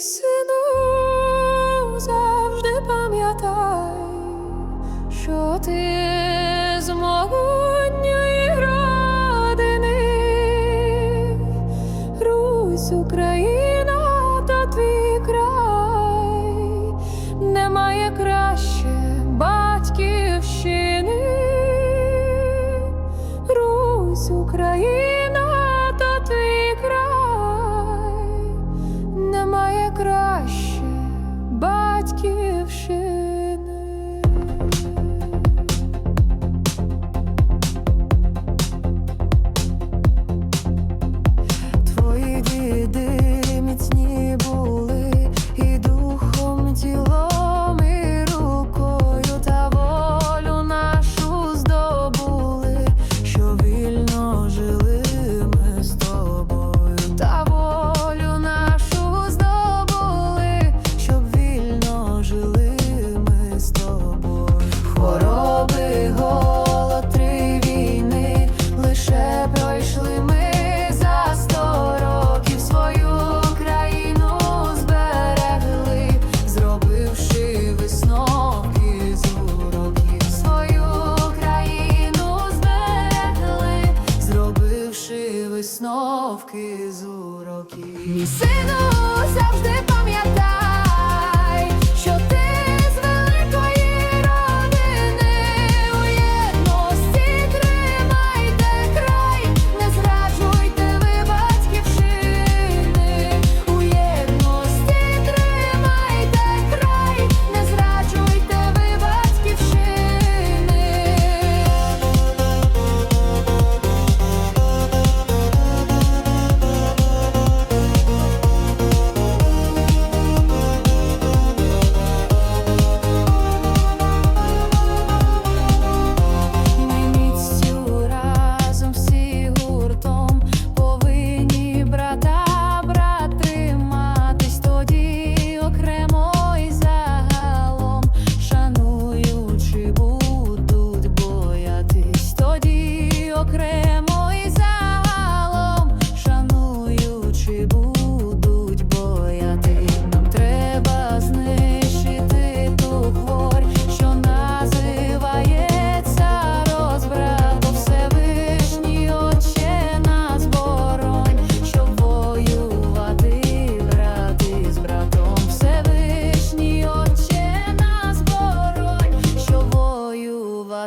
Сину завжди пам'ятай, що ти з могутньої родини, Русь Україна та твій край, немає краще батьківщини, Русь Україна. краще батьківщина. висновки з уроків. Мій сину завжди.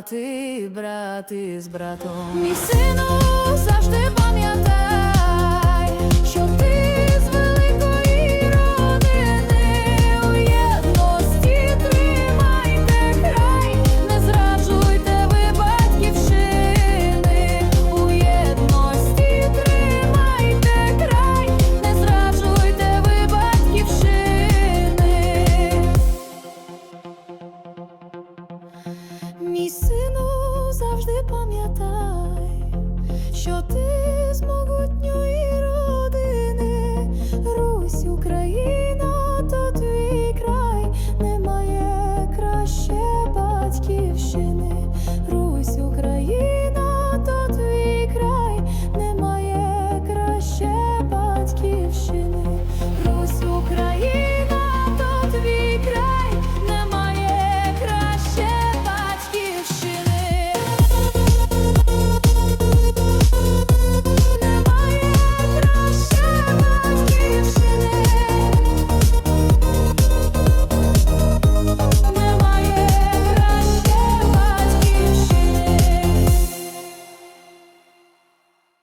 брати, брати з братом. Мій сину завжди пам'ятай.